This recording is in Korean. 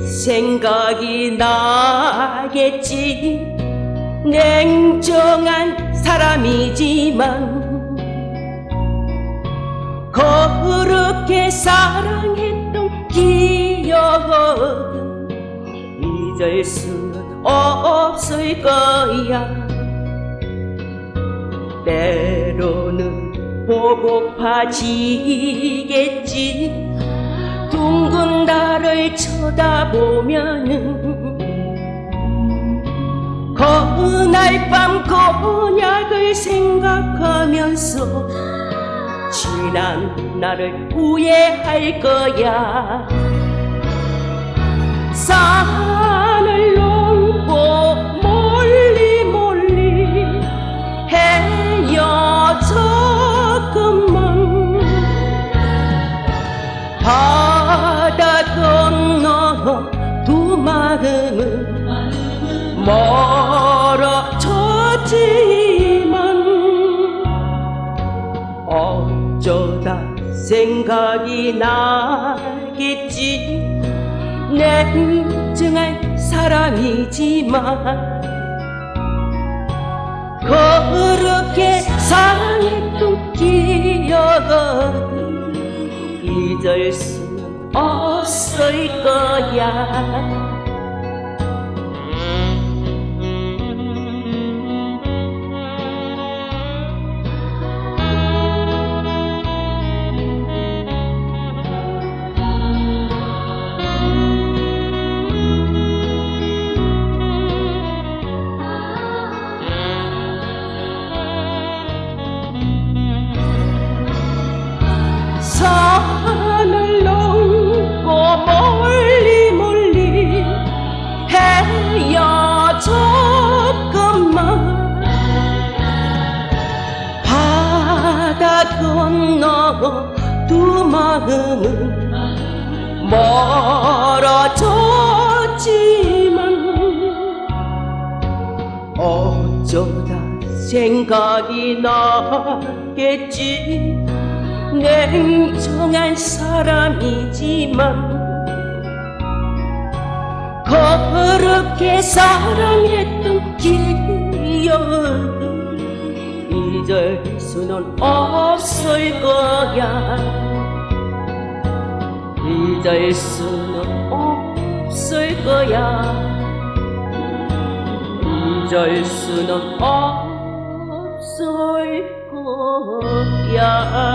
생각이 나겠지. 냉정한 사람이지만 그렇게 사랑했던 기억은 잊을 수는 없을 거야. 때로는 보고파지겠지 둥근 달을 쳐다보면은 그날 밤 곤약을 생각하면서 지난 나를 후회할 거야 마음은 멀어졌지만 어쩌다 생각이 나겠지? 냉정한 사람이지만 그렇게 사랑했던 기억은 잊을 수는 없을 거야 마음은 멀어졌지만 어쩌다 생각이 나겠지? 냉정한 사람이지만 그렇게 사랑했던 기억은 잊을 수는 없을 거야 잊을 수는 없을 거야. 잊을 수는 없을 거야